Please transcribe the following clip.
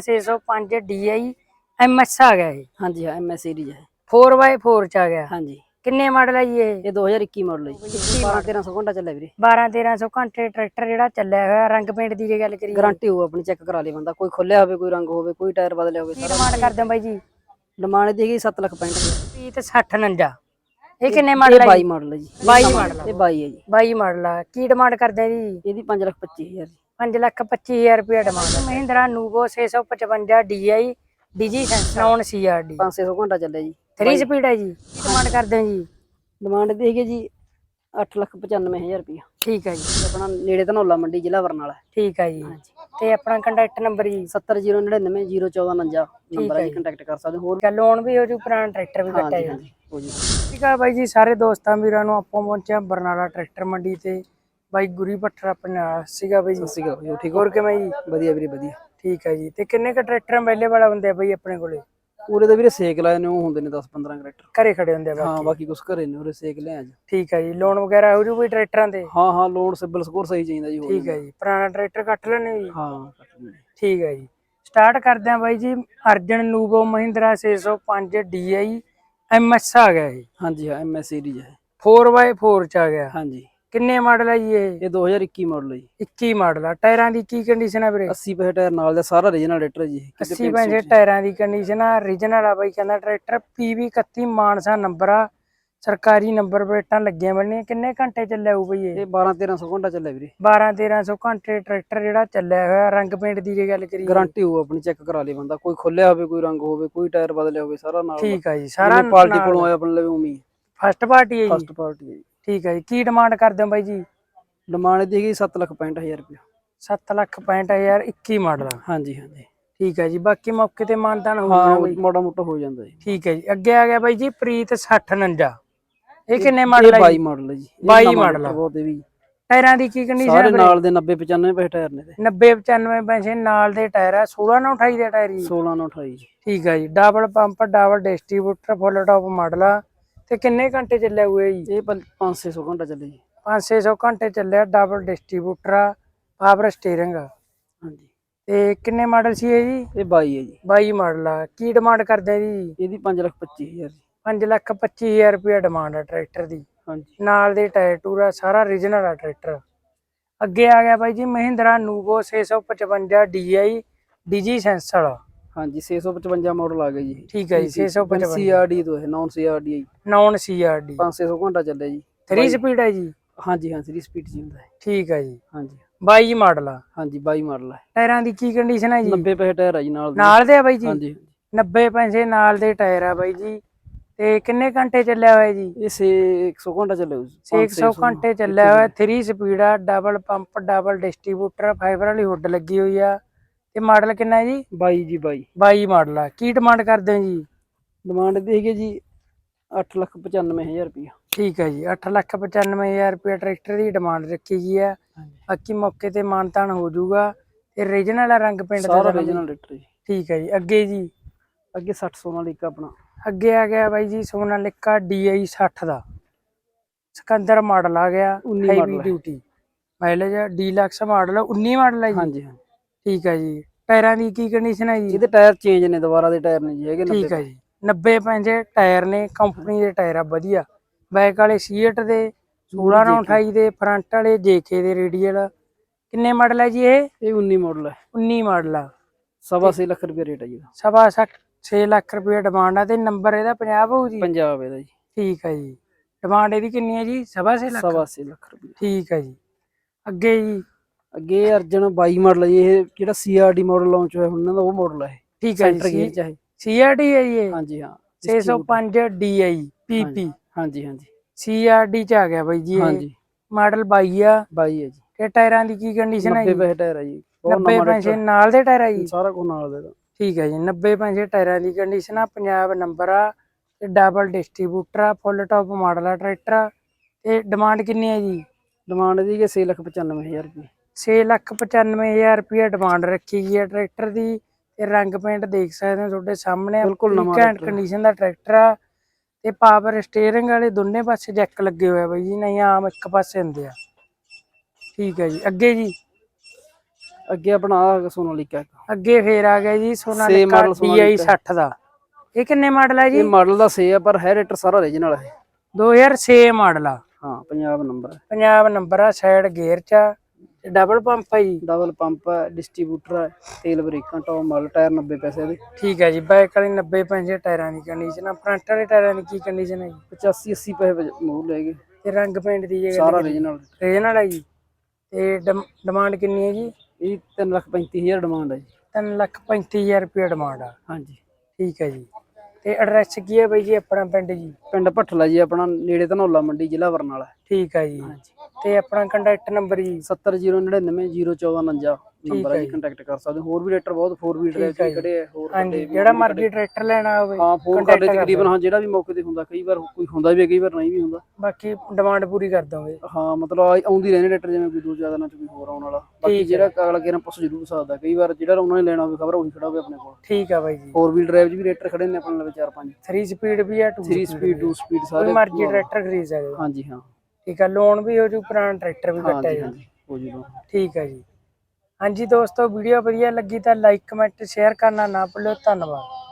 605 DI MS ਆ ਗਿਆ ਇਹ। ਹਾਂਜੀ ਹਾਂ ਐਮਐਸ ਸੀਰੀਜ਼ ਹੈ। 4x4 ਚ ਆ ਗਿਆ। ਹਾਂਜੀ। ਕਿੰਨੇ ਮਾਡਲ ਹੈ ਜੀ ਇਹ? ਇਹ 2021 ਮਾਡਲ ਹੈ ਜੀ। 12 1300 ਘੰਟਾ ਚੱਲਿਆ ਵੀਰੇ। 12 1300 ਘੰਟੇ ਟਰੈਕਟਰ ਜਿਹੜਾ ਚੱਲਿਆ ਹੋਇਆ ਰੰਗ ਪੇਂਟ ਦੀ ਜੇ ਗੱਲ ਕਰੀਏ। ਗਾਰੰਟੀ ਹੋਊ ਆਪਣੀ ਚੈੱਕ ਕਰਾ ਲਈ ਬੰਦਾ। ਕੋਈ ਖੋਲਿਆ ਹੋਵੇ ਕੋਈ ਰੰਗ ਹੋਵੇ ਕੋਈ ਟਾਇਰ ਬਦਲਿਆ ਹੋਵੇ ਕੀ ਡਿਮਾਂਡ ਕਰਦੇ ਹੋ ਬਾਈ ਜੀ? ਡਿਮਾਂਡ ਦੀ ਹੈਗੀ 7 ਲੱਖ 65 ਪੀਤ 60 49 ਇਹ ਕਿੰਨੇ ਮਾਡਲ ਹੈ 22 ਮਾਡਲ ਹੈ ਜੀ। 22 ਮਾਡਲ ਇਹ 22 ਹੈ ਜੀ। 22 ਮਾਡਲ ਆ। ਕੀ ਡਿਮਾਂਡ ਕਰਦੇ ਜੀ? ਇਹਦੀ 5 ਲੱਖ 25000 ਜੀ। 5 ਲੱਖ 25000 ਰੁਪਏ demand Mahindra Novo 655 DI DG non CRD 500 ਘੰਟਾ ਚੱਲਿਆ ਜੀ। 3 ਸਪੀਡ ਹੈ ਜੀ। ਡਿਮਾਂਡ ਕਰਦੇ ਜੀ? ਡਿਮਾਂਡ ਦੀ ਹੈਗੀ ਜੀ 8 ਲੱਖ 95000 ਰੁਪਇਆ। ਠੀਕ ਹੈ ਜੀ। ਆਪਣਾ ਨੇੜੇ ਧਨੌਲਾ ਮੰਡੀ ਜ਼ਿਲ੍ਹਾ ਬਰਨਾਲਾ। ਠੀਕ ਹੈ ਜੀ। ਤੇ ਆਪਣਾ ਕੰਟੈਕਟ ਨੰਬਰ ਜੀ। 70099 01449 ਨੰਬਰ ਹੈ ਜੀ ਕੰਟੈਕਟ ਕਰ ਸਕਦੇ ਹੋ। ਹੋਰ ਲੋਨ ਵੀ ਹੋ ਜੂ ਪੁਰਾਣਾ ਟਰੈਕਟਰ ਵੀ ਕੱਟਿਆ ਜੀ ਹੋ ਜੀ। ਠੀਕ ਆ ਬਾਈ ਜੀ ਸਾਰੇ ਦੋਸਤਾਂ ਵੀਰਾਂ ਨੂੰ ਆਪਾਂ ਪਹੁੰਚਿਆ ਬਰਨਾਲਾ ਟਰੈਕਟਰ ਮੰਡੀ ਤੇ। ਬਾਈ ਗੁਰੀ ਭੱਟਰ ਆਪਣੇ ਨਾਲ ਸੀਗਾ ਬਾਈ ਜੀ। ਠੀਕ ਹੋਰ ਕਿਵੇਂ ਜੀ? ਵਧੀਆ ਵੀਰੇ ਵਧੀਆ। ਠੀਕ ਹੈ ਜੀ। ਤੇ ਕਿੰਨੇ ਕ ਟਰੈਕਟਰ ਅਵੇਲੇਬਲ ਹੁੰਦੇ ਆ ਬਾਈ ਆਪਣੇ ਕੋਲੇ? ਪੂਰੇ ਤਾਂ ਵੀਰੇ ਸੇਕ ਲਾਏ ਨੇ ਉਹ ਹੁੰਦੇ ਨੇ 10 15 ਕਰੈਕਟਰ। ਘਰੇ ਖੜੇ ਹੁੰਦੇ ਆ ਬਾਈ ਹਾਂ ਬਾਕੀ। ਕੁਛ ਘਰੇ ਨੇ ਉਰੇ ਸੇਕ ਲਿਆ ਅੱਜ ਠੀਕ ਹੈ ਜੀ ਲੋਨ ਵਗੈਰਾ ਹੋ ਜੂ ਵੀ ਟਰੈਕਟਰਾਂ ਤੇ? ਹਾਂ ਹਾਂ ਲੋਡ ਸਿਬਲ ਸਕੋਰ ਸਹੀ ਚਾਹੀਦਾ ਜੀ ਹੋਰ ਠੀਕ ਹੈ ਜੀ ਪੁਰਾਣਾ ਟਰੈਕਟਰ ਕੱਟ ਲੈਣੇ ਜੀ? ਹਾਂ ਕੱਟ ਲੈਣੇ। ਠੀਕ ਹੈ ਜੀ। ਸਟਾਰਟ ਕਰਦੇ ਆ ਬਾਈ ਜੀ ਅਰਜਨ ਨੂਵੋ ਮਹਿੰਦਰਾ 605 DI MS ਆ ਗਿਆ ਜੀ ਹਾਂਜੀ ਹਾਂ ਐਮਐਸ ਸੀਰੀਜ਼ ਹੈ 4x4 ਚ ਆ ਗਿਆ। ਹਾਂਜੀ। ਕਿੰਨੇ ਮਾਡਲ ਹੈ ਜੀ ਇਹ? ਇਹ 2021 ਮਾਡਲ ਹੈ ਜੀ। 21 ਮਾਡਲ ਆ। ਟਾਇਰਾਂ ਦੀ ਕੀ ਕੰਡੀਸ਼ਨ ਆ ਵੀਰੇ? 80 ਪੈਸੇ ਟਾਇਰ ਨਾਲ ਦਾ ਸਾਰਾ ਰੀਜਨਲ ਰੇਟਰ ਜੀ ਕਿਤੇ 80 ਪੈਂਜੇ ਟਾਇਰਾਂ ਦੀ ਕੰਡੀਸ਼ਨ ਆ origignal ਆ ਬਾਈ ਕਹਿੰਦਾ ਟਰੈਕਟਰ PV 31 ਮਾਨਸਾ ਨੰਬਰ ਆ। ਸਰਕਾਰੀ ਨੰਬਰ ਪਲੇਟਾਂ ਲੱਗੀਆਂ ਬਣੀਆਂ ਕਿੰਨੇ ਘੰਟੇ ਚੱਲਿਆ ਹੋਊ ਬਈ ਇਹ? ਇਹ 12 1300 ਘੰਟਾ ਚੱਲਿਆ ਵੀਰੇ। 12 1300 ਘੰਟੇ ਟਰੈਕਟਰ ਜਿਹੜਾ ਚੱਲਿਆ ਹੋਇਆ ਰੰਗ ਪੇਂਟ ਦੀ ਜੇ ਗੱਲ ਕਰੀਏ। ਗਾਰੰਟੀ ਹੋਊ ਆਪਣੀ ਚੈੱਕ ਕਰਾ ਲਈ ਬੰਦਾ। ਕੋਈ ਖੋਲਿਆ ਹੋਵੇ ਕੋਈ ਰੰਗ ਹੋਵੇ ਕੋਈ ਟਾਇਰ ਬਦਲਿਆ ਹੋਵੇ ਸਾਰਾ ਨਾਲ ਠੀਕ ਆ ਜੀ ਸਾਰਾ ਪਾਰਟੀ ਕੋਲੋਂ ਆਇਆ ਆਪਣੇ ਲਈ ਉਮੀ ਫਸਟ ਪਾਰਟੀ ਹੈ ਜੀ। ਫਸਟ ਪਾਰਟੀ ਹੈ ਜੀ। ਠੀਕ ਹੈ ਜੀ ਕੀ ਡਿਮਾਂਡ ਕਰਦੇ ਹੋ ਬਾਈ ਜੀ? ਡਿਮਾਂਡ ਦੀ ਹੈਗੀ 7 ਲੱਖ 65000 ਰੁਪਇਆ। 7 ਲੱਖ 65000 21 ਮਾਡਲ ਹਾਂਜੀ ਹਾਂਜੀ। ਠੀਕ ਹੈ ਜੀ ਬਾਕੀ ਮੌਕੇ ਤੇ ਮਾਨਦਾਨ ਹਾਂ ਬਾਈ ਮਾੜਾ ਮੋਟਾ ਹੋ ਜਾਂਦਾ ਜੀ। ਠੀਕ ਹੈ ਜੀ ਅੱਗੇ ਆ ਗਿਆ ਬਾਈ ਜੀ ਪ੍ਰੀਤ 6049 ਇਹ ਕਿੰਨੇ ਮਾਡਲ ਹੈ 22 ਜੀ? ਮਾਡਲ ਹੈ ਜੀ। 22 ਮਾਡਲ। ਬਹੁਤ ਇਹ ਵੀ ਟਾਇਰਾਂ ਦੀ ਕੀ ਕੰਡੀਸ਼ਨ ਸਾਰੇ ਨਾਲ ਦੇ 90 95 ਪੈਸੇ ਟਾਇਰ ਨੇ ਤੇ 90 95 ਪੈਸੇ ਨਾਲ ਦੇ ਟਾਇਰ ਆ 16 ਨਾਲ 28 ਦੇ ਟਾਇਰ ਜੀ 16 ਨਾਲ 28 ਜੀ। ਠੀਕ ਹੈ ਜੀ double pump double distributor full top model ਆ। ਤੇ ਕਿੰਨੇ ਘੰਟੇ ਚੱਲਿਆ ਹੋਇਆ ਜੀ? ਇਹ 500 ਘੰਟਾ ਚੱਲੇ ਜੀ। 500 ਘੰਟੇ ਚੱਲਿਆ ਡਬਲ ਡਿਸਟ੍ਰੀਬਿਊਟਰ ਆ ਪਾਵਰ ਸਟੀਅਰਿੰਗ ਆ। ਹਾਂਜੀ। ਤੇ ਕਿੰਨੇ ਮਾਡਲ ਸੀ ਇਹ ਜੀ? ਇਹ 22 ਹੈ ਜੀ। 22 ਮਾਡਲ ਆ। ਕੀ ਡਿਮਾਂਡ ਕਰਦੇ ਆ ਜੀ? ਇਹਦੀ 5 ਲੱਖ 25000 ਜੀ। 5 ਲੱਖ 25000 ਰੁਪਏ ਡਿਮਾਂਡ ਆ ਟਰੈਕਟਰ ਦੀ। ਹਾਂਜੀ। ਨਾਲ ਦੇ ਟਾਇਰ ਟੂਰਾ ਸਾਰਾ ਰੀਜਨਲ ਆ ਟਰੈਕਟਰ ਅੱਗੇ ਆ ਗਿਆ ਬਾਈ ਜੀ Mahindra Novo 655 DI DG sensor ਹਾਂਜੀ 655 ਮਾਡਲ ਆ ਗਿਆ ਜੀ। ਠੀਕ ਹੈ ਜੀ 655 ਸੀਆਰਡੀ ਤੋਂ ਹੈ ਨਾਨ ਸੀਆਰਡੀ ਨੌਨ CRD 500 ਘੰਟਾ ਚੱਲਿਆ ਜੀ। 3 ਸਪੀਡ ਹੈ ਜੀ? ਹਾਂਜੀ ਹਾਂ 3 ਸਪੀਡ ਜੀ ਹੁੰਦਾ ਹੈ। ਠੀਕ ਹੈ ਜੀ। ਹਾਂਜੀ। 22 ਮਾਡਲ ਆ। ਹਾਂਜੀ 22 ਮਾਡਲ ਹੈ ਟਾਇਰਾਂ ਦੀ ਕੀ ਕੰਡੀਸ਼ਨ ਹੈ ਜੀ? 90 ਪੈਸੇ ਟਾਇਰ ਆ ਜੀ ਨਾਲ ਦੇ। ਨਾਲ ਦੇ ਆ ਬਾਈ ਜੀ? ਹਾਂਜੀ। 90 ਪੈਸੇ ਨਾਲ ਦੇ ਟਾਇਰ ਆ ਬਾਈ ਜੀ। ਤੇ ਕਿੰਨੇ ਘੰਟੇ ਚੱਲਿਆ ਹੋਇਆ ਜੀ? ਇਹ ਸੇ 100 ਘੰਟਾ ਚੱਲਿਆ 100 ਘੰਟੇ ਚੱਲਿਆ ਹੋਇਆ। 3 ਸਪੀਡ ਆ double pump double distributor fibre ਵਾਲੀ ਹੁੱਡ ਲੱਗੀ ਹੋਈ ਆ। ਤੇ ਮਾਡਲ ਕਿੰਨਾ ਹੈ ਜੀ? 22 ਜੀ 22 22 ਮਾਡਲ ਆ। ਕੀ ਡਿਮਾਂਡ ਕਰਦੇ ਹੋ ਜੀ? ਡਿਮਾਂਡ ਦੀ ਹੈਗੀ ਜੀ 8 ਲੱਖ 95000 ਰੁਪਇਆ ਠੀਕ ਹੈ ਜੀ 895000 ਰੁਪਏ ਟਰੈਕਟਰ ਦੀ ਡਿਮਾਂਡ ਰੱਖੀ ਗਈ ਆ ਬਾਕੀ ਮੌਕੇ ਤੇ ਮਾਨਤਾਨ ਹੋ ਜਾਊਗਾ। ਤੇ ਰੀਜਨਲ ਰੰਗ ਪਿੰਡ ਦਾ ਸਾਰਾ ਰੀਜਨਲ ਰੇਟਰ ਜੀ। ਠੀਕ ਹੈ ਜੀ ਅੱਗੇ ਜੀ? ਅੱਗੇ 60 ਸੋਨਾਲੀਕਾ ਆਪਣਾ। ਅੱਗੇ ਆ ਗਿਆ ਬਾਈ ਜੀ ਸੋਨਾਲਿਕਾ DI 60 ਦਾ। ਸਿਕੰਦਰ ਮਾਡਲ ਆ ਗਿਆ 19 ਹੈਵੀ ਹੈ। Duty mileage deluxe model 19 model ਹੈ ਜੀ? ਹਾਂਜੀ ਹਾਂ ਠੀਕ ਹੈ ਜੀ। ਟਾਇਰਾਂ ਦੀ ਕੀ ਕੰਡੀਸ਼ਨ ਹੈ ਜੀ? ਇਹਦੇ ਟਾਇਰ ਚੇਂਜ ਨੇ ਦੁਬਾਰਾ ਦੇ ਟਾਇਰ ਨੇ ਜੀ ਹੈਗੇ ਠੀਕ ਹੈ ਜੀ। 90 ਪੈਂਜੇ ਟਾਇਰ ਨੇ ਕੰਪਨੀ ਦੇ ਟਾਇਰ ਆ ਵਧੀਆ। ਬੈਕ ਵਾਲੇ ਸੀਟ ਦੇ 16 ਨਾਲ 28 ਦੇ ਫਰੰਟ ਵਾਲੇ ਜੇਕੇ ਦੇ ਰੇਡੀਅਲ। ਕਿੰਨੇ ਮਾਡਲ ਹੈ ਜੀ ਇਹ? ਇਹ 19 ਮਾਡਲ ਹੈ 19 ਮਾਡਲ ਆ। ਸਵਾ ਛੇ ਲੱਖ ਰੁਪਏ ਰੇਟ ਹੈ ਜੀ। ਸਵਾ ਸੱਠ 6 ਲੱਖ ਰੁਪਏ ਡਿਮਾਂਡ ਆ ਤੇ ਨੰਬਰ ਇਹਦਾ 50 ਹੋਊ ਜੀ? ਪੰਜਾਬ ਇਹਦਾ ਜੀ। ਠੀਕ ਹੈ ਜੀ। ਡਿਮਾਂਡ ਇਹਦੀ ਕਿੰਨੀ ਹੈ ਜੀ? ਸਵਾ ਛੇ ਲੱਖ। ਸਵਾ ਛੇ ਲੱਖ ਰੁਪਏ। ਠੀਕ ਹੈ ਜੀ। ਅੱਗੇ ਜੀ ਅੱਗੇ ਅਰਜਨ 22 ਮਾਡਲ ਹੈ ਜੀ ਇਹ ਜਿਹੜਾ ਸੀਆਰਡੀ ਮਾਡਲ ਲਾਂਚ ਹੋਇਆ ਹੁਣ ਇਹਨਾਂ ਦਾ ਉਹ ਮਾਡਲ ਹੈ ਠੀਕ ਹੈ ਸੈਂਟਰ ਜੀ ਚ ਹੈ ਸੀਆਰਡੀ ਹੈ ਜੀ ਇਹ? ਹਾਂਜੀ ਹਾਂ। 605 DI PP ਹਾਂਜੀ ਹਾਂਜੀ ਸੀਆਰਡੀ ਚ ਆ ਗਿਆ ਬਾਈ ਜੀ ਹਾਂਜੀ। ਮਾਡਲ 22 ਆ। 22 ਹੈ ਜੀ। ਤੇ ਟਾਇਰਾਂ ਦੀ ਕੀ ਕੰਡੀਸ਼ਨ ਹੈ 90 ਜੀ ਪੈਸੇ ਟਾਇਰ ਹੈ ਜੀ। ਬਹੁਤ 90 ਨਵਾਂ ਪੈਸੇ ਟਰੈਕਟਰ ਨਾਲ ਦੇ ਟਾਇਰ ਆ ਜੀ? ਸਾਰਾ ਕੁਝ ਨਾਲ ਦੇ ਦਾ। ਠੀਕ ਹੈ ਜੀ 90 ਪੈਸੇ ਟਾਇਰਾਂ ਦੀ ਕੰਡੀਸ਼ਨ ਆ ਪੰਜਾਬ ਨੰਬਰ ਆ ਤੇ ਡਬਲ ਡਿਸਟ੍ਰੀਬਿਊਟਰ ਆ ਫੁੱਲ ਟਾਪ ਮਾਡਲ ਆ ਟਰੈਕਟਰ ਆ ਤੇ ਡਿਮਾਂਡ ਕਿੰਨੀ ਹੈ ਜੀ? ਡਿਮਾਂਡ ਦੀ ਕਿ 6 ਲੱਖ 95000 ਰੁਪਏ। 6 ਲੱਖ 95000 ਰੁਪਏ ਡਿਮਾਂਡ ਰੱਖੀ ਗਈ ਹੈ ਟਰੈਕਟਰ ਦੀ ਤੇ ਰੰਗ ਪੇਂਟ ਦੇਖ ਸਕਦੇ ਹੋ ਤੁਹਾਡੇ ਸਾਹਮਣੇ। ਬਿਲਕੁਲ ਨਵਾਂ ਘੈਂਟ। ਕੰਡੀਸ਼ਨ ਦਾ ਟਰੈਕਟਰ ਆ ਤੇ ਪਾਵਰ ਸਟੀਅਰਿੰਗ ਵਾਲੇ ਦੋਨੇ ਪਾਸੇ ਜੈਕ ਲੱਗੇ ਹੋਏ ਆ ਬਾਈ ਜੀ ਨਹੀਂ ਆਮ ਇੱਕ ਪਾਸੇ ਹੁੰਦੇ ਆ। ਠੀਕ ਹੈ ਜੀ ਅੱਗੇ ਜੀ? ਅੱਗੇ ਆਪਣਾ ਸੋਨਾਲੀਕਾ। ਅੱਗੇ ਫੇਰ ਆ ਗਿਆ ਜੀ ਸੋਨਾਲੀਕਾ। DI ਸੋਨਾਲੀਕਾ। 60 ਦਾ। ਇਹ ਕਿੰਨੇ ਮਾਡਲ ਹੈ ਜੀ? ਇਹ ਮਾਡਲ ਦਾ ਸੇ ਆ ਪਰ ਹੈ ਰੇਟਰ ਸਾਰਾ ਓਰੀਜਨਲ ਹੈ 2006 ਮਾਡਲ ਆ। ਹਾਂ ਪੰਜਾਬ ਨੰਬਰ ਪੰਜਾਬ ਨੰਬਰ ਆ ਸਾਈਡ ਗੇਅਰ ਚ ਡਬਲ ਪੰਪ ਆ ਜੀ। ਡਬਲ ਪੰਪ ਹੈ ਡਿਸਟ੍ਰੀਬਿਊਟਰ ਹੈ ਤੇਲ ਬ੍ਰੇਕਾਂ ਟੌਪ ਮਾਡਲ ਟਾਇਰ 90 ਪੈਸੇ ਦੇ। ਠੀਕ ਹੈ ਜੀ ਬਾਈਕ ਵਾਲੀ 90 ਪੈਂਜੇ ਟਾਇਰਾਂ ਦੀ ਕੰਡੀਸ਼ਨ ਆ। ਫਰੰਟ ਵਾਲੇ ਟਾਇਰਾਂ ਦੀ ਕੀ ਕੰਡੀਸ਼ਨ ਹੈ ਜੀ? 85 80 ਪੈਸੇ ਮੂਲ ਲੈ ਗਏ। ਤੇ ਰੰਗ ਪੇਂਟ ਦੀ ਜਗ੍ਹਾ ਸਾਰਾ ਓਰੀਜਨਲ ਰੀਜਨਲ ਹੈ ਜੀ। ਤੇ ਡਿਮਾਂਡ ਕਿੰਨੀ ਹੈ ਜੀ? ਇਹ 3 ਲੱਖ 35000 ਡਿਮਾਂਡ ਹੈ ਜੀ। 3 ਲੱਖ 35000 ਰੁਪਏ ਡਿਮਾਂਡ ਆ। ਹਾਂਜੀ। ਠੀਕ ਹੈ ਜੀ। ਤੇ ਐਡਰੈਸ ਕੀ ਹੈ ਬਈ ਜੀ ਆਪਣਾ ਪਿੰਡ ਜੀ? ਪਿੰਡ ਭੱਠਲਾ ਜੀ ਆਪਣਾ ਨੇੜੇ ਧਨੌਲਾ ਮੰਡੀ ਜ਼ਿਲ੍ਹਾ ਬਰਨਾਲਾ। ਠੀਕ ਹੈ ਜੀ। ਤੇ ਆਪਣਾ ਕੰਟੈਕਟ ਨੰਬਰ ਜੀ? 7099014049 ਨੰਬਰ ਹੈ ਜੀ। ਕੰਟੈਕਟ ਕਰ ਸਕਦੇ ਹੋ। ਹੋਰ ਵੀ ਰੇਟਰ ਬਹੁਤ 4 ਵੀਲ ਡਰਾਈਵ ਵੀ ਖੜੇ ਆ ਹੋਰ ਹਾਂਜੀ ਜਿਹੜਾ ਮਰਜ਼ੀ ਟਰੈਕਟਰ ਲੈਣਾ ਹੋਵੇ ਹਾਂ ਫੋਨ ਕਰਦੇ ਤਕਰੀਬਨ ਹਾਂ ਜਿਹੜਾ ਵੀ ਮੌਕੇ ਤੇ ਹੁੰਦਾ ਕਈ ਵਾਰ ਕੋਈ ਹੁੰਦਾ ਵੀ ਹੈ, ਕਈ ਵਾਰ ਨਹੀਂ ਵੀ ਹੁੰਦਾ। ਬਾਕੀ ਡਿਮਾਂਡ ਪੂਰੀ ਕਰ ਦੋਗੇ। ਹਾਂ ਮਤਲਬ ਆ- ਆਉਂਦੀ ਰਹਿੰਦੇ ਰੇਟਰ ਜਿਵੇਂ ਕੋਈ ਦੋ ਜ਼ਿਆਦਾ ਨਾ ਚ ਕੋਈ ਹੋਰ ਆਉਣ ਵਾਲਾ। ਬਾਕੀ ਜਿਹੜਾ ਅਗਲਾ ਕਿਹਨਾਂ ਪੁੱਛ ਜ਼ਰੂਰ ਸਕਦਾ ਕਈ ਵਾਰ ਜਿਹੜਾ ਉਹਨਾਂ ਨੇ ਲੈਣਾ ਹੋਵੇ ਖਬਰ ਉਹੀ ਖੜਾ ਹੋਵੇ ਆਪਣੇ ਕੋਲ। ਠੀਕ ਆ ਬਾਈ ਜੀ। 4 ਵੀਲ ਡਰਾਈਵ 'ਚ ਵੀ ਰੇਟਰ ਖੜੇ ਨੇ ਆਪਣੇ ਲਵੇ 4-5 3 ਸਪੀਡ ਵੀ ਆ 2 3 ਸਪੀਡ 2 ਸਪੀਡ ਸਾਰੇ ਕੋਈ ਮਰਜ਼ੀ ਟਰੈਕਟਰ ਖਰੀਦ ਸਕਦੇ ਹਾਂਜੀ ਹਾਂ। ਠੀਕ ਆ ਲੋਨ ਵੀ ਹੋ ਜੂ ਪੁਰਾਣਾ ਟਰੈਕਟਰ ਵੀ ਕੱਟਿਆ ਜੀ ਹੋ ਜੂਗਾ। ਠੀਕ ਹੈ ਜੀ। ਹਾਂਜੀ ਦੋਸਤੋ ਵੀਡੀਓ ਵਧੀਆ ਲੱਗੀ ਤਾਂ ਲਾਈਕ ਕਮੈਂਟ ਸ਼ੇਅਰ ਕਰਨਾ ਨਾ ਭੁੱਲਿਓ ਧੰਨਵਾਦ।